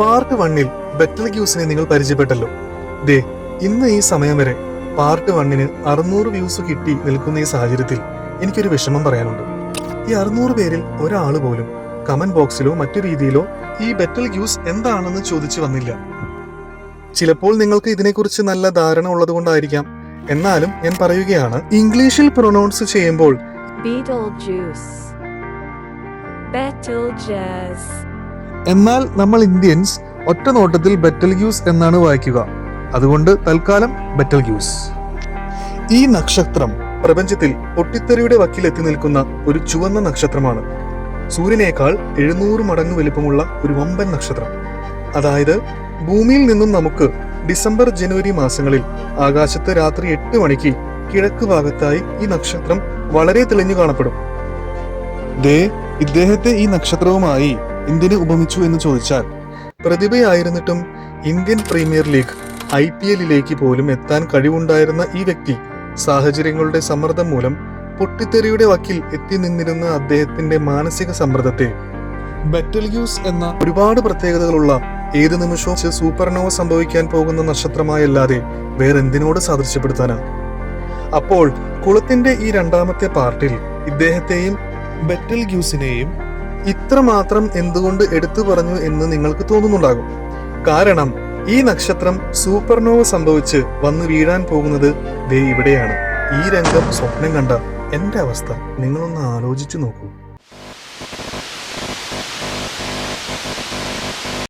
Part വണ്ണിൽ betel ഗ്യൂസിനെ നിങ്ങൾ പരിചയപ്പെട്ടല്ലോ. ദേ ഇന്ന് ഈ സമയം വരെ പാർട്ട് വണ്ണിന് അറുന്നൂറ് വ്യൂസ് കിട്ടി നിൽക്കുന്ന ഈ സാഹചര്യത്തിൽ എനിക്കൊരു വിഷമം പറയാനുണ്ട്. ഈ അറുന്നൂറ് പേരിൽ ഒരാൾ പോലും കമന്റ് ബോക്സിലോ മറ്റു രീതിയിലോ ഈ ബെറ്റൽ ഗ്യൂസ് എന്താണെന്ന് ചോദിച്ചു വന്നില്ല. ചിലപ്പോൾ നിങ്ങൾക്ക് ഇതിനെക്കുറിച്ച് നല്ല ധാരണ ഉള്ളതുകൊണ്ടായിരിക്കാം. എന്നാലും ഞാൻ പറയുകയാണ് ഇംഗ്ലീഷിൽ പ്രൊനൗൺസ് ചെയ്യുമ്പോൾ ബീറ്റൽ ജ്യൂസ് ബെറ്റൽ Betelgeuse. എന്നാൽ നമ്മൾ ഇന്ത്യൻസ് ഒറ്റ നോട്ടത്തിൽ ബെറ്റൽ ഗ്യൂസ് എന്നാണ് വായിക്കുക. അതുകൊണ്ട് തൽക്കാലം ബെറ്റൽ ഗ്യൂസ് ഈ നക്ഷത്രം പ്രപഞ്ചത്തിൽ പൊട്ടിത്തെറിയുടെ വക്കിലെത്തി നിൽക്കുന്ന ഒരു ചുവന്ന നക്ഷത്രമാണ്. സൂര്യനേക്കാൾ എഴുന്നൂറ് മടങ്ങ് വലിപ്പമുള്ള ഒരു വമ്പൻ നക്ഷത്രം. അതായത് ഭൂമിയിൽ നിന്നും നമുക്ക് ഡിസംബർ ജനുവരി മാസങ്ങളിൽ ആകാശത്ത് രാത്രി എട്ട് മണിക്ക് കിഴക്ക് ഭാഗത്തായി ഈ നക്ഷത്രം വളരെ തെളിഞ്ഞു കാണപ്പെടും. ദേ ഇദ്ദേഹത്തെ ഈ നക്ഷത്രവുമായി എന്തിനു ഉപമിച്ചു എന്ന് ചോദിച്ചാൽ പ്രതിഭയായിരുന്നിട്ടും Indian premier league I P എല്ലിലേക്ക് പോലും എത്താൻ കഴിവുണ്ടായിരുന്ന ഈ വ്യക്തി സാഹചര്യങ്ങളുടെ സമ്മർദ്ദം മൂലം പൊട്ടിത്തെറിയുടെ വക്കിൽ എത്തി നിന്നിരുന്ന അദ്ദേഹത്തിന്റെ മാനസിക സമ്മർദ്ദത്തെ ബെറ്റൽഗ്യൂസ് എന്ന ഒരുപാട് പ്രത്യേകതകളുള്ള ഏത് നിമിഷവും സൂപ്പർനോവ സംഭവിക്കാൻ പോകുന്ന നക്ഷത്രമായല്ലാതെ വേറെന്തിനോട് സാദൃശ്യപ്പെടുത്താനാ? അപ്പോൾ കുളത്തിന്റെ ഈ രണ്ടാമത്തെ പാർട്ടിൽ ഇദ്ദേഹത്തെയും ബെറ്റൽ ഗ്യൂസിനെയും ഇത്രമാത്രം എന്തുകൊണ്ട് എടുത്തു പറഞ്ഞു എന്ന് നിങ്ങൾക്ക് തോന്നുന്നുണ്ടാകും. കാരണം ഈ നക്ഷത്രം സൂപ്പർനോവ സംഭവിച്ച് വന്ന് വീഴാൻ പോകുന്നത് ദേ ഇവിടെയാണ്. ഈ രംഗം സ്വപ്നം കണ്ട എന്റെ അവസ്ഥ നിങ്ങളൊന്ന് ആലോചിച്ചു നോക്കൂ.